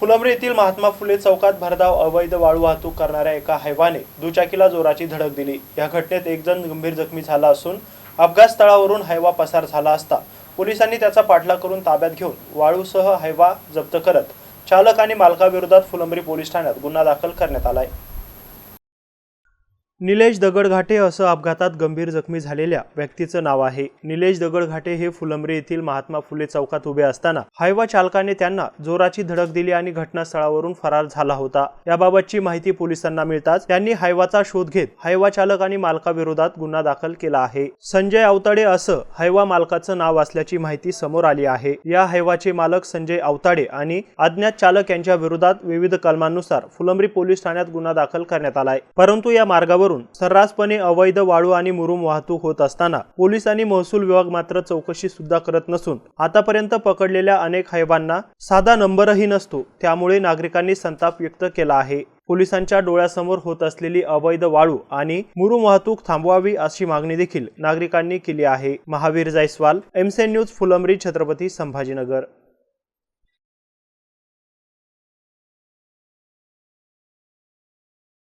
फुलंब्री येथील महात्मा फुले चौकात भरधाव अवैध वाळू वाहतूक करणाऱ्या एका हैवाने दुचाकीला जोराची धडक दिली. या घटनेत एक जण गंभीर जखमी झाला असून अपघात स्थळावरून हैवा पसार झाला असता पोलिसांनी त्याचा पाठलाग करून ताब्यात घेऊन वाळूसह हैवा जप्त करत चालक आणि मालकाविरोधात फुलंब्री पोलीस ठाण्यात गुन्हा दाखल करण्यात आलाय. निलेश दगडघाटे असं अपघातात गंभीर जखमी झालेल्या व्यक्तीचं नाव आहे. निलेश दगडघाटे हे फुलंब्री येथील महात्मा फुले चौकात उभे असताना हायवा चालकाने त्यांना जोराची धडक दिली आणि घटनास्थळावरून फरार झाला होता. याबाबतची माहिती पोलिसांना मिळताच त्यांनी हायवाचा शोध घेत हायवा चालक आणि मालकाविरोधात गुन्हा दाखल केला आहे. संजय अवताडे असं हायवा मालकाचं नाव असल्याची माहिती समोर आली आहे. या हायवाचे मालक संजय अवताडे आणि अज्ञात चालक यांच्या विरोधात विविध कलमांनुसार फुलंब्री पोलीस ठाण्यात गुन्हा दाखल करण्यात आलाय. परंतु या मार्गावर रस्त्यावरून सर्रासपणे अवैध वाळू आणि मुरुम वाहतूक होत असताना पोलीस आणि महसूल विभाग मात्र चौकशी सुद्धा करत नसून आतापर्यंत पकडलेल्या अनेक हैवांना साधा नंबरही नसतो त्यामुळे नागरिकांनी संताप व्यक्त केला आहे. पोलिसांच्या डोळ्यासमोर होत असलेली अवैध वाळू आणि मुरुम वाहतूक थांबवावी अशी मागणी देखील नागरिकांनी केली आहे. महावीर जायस्वाल एमसेन न्यूज फुलंब्री छत्रपती संभाजीनगर.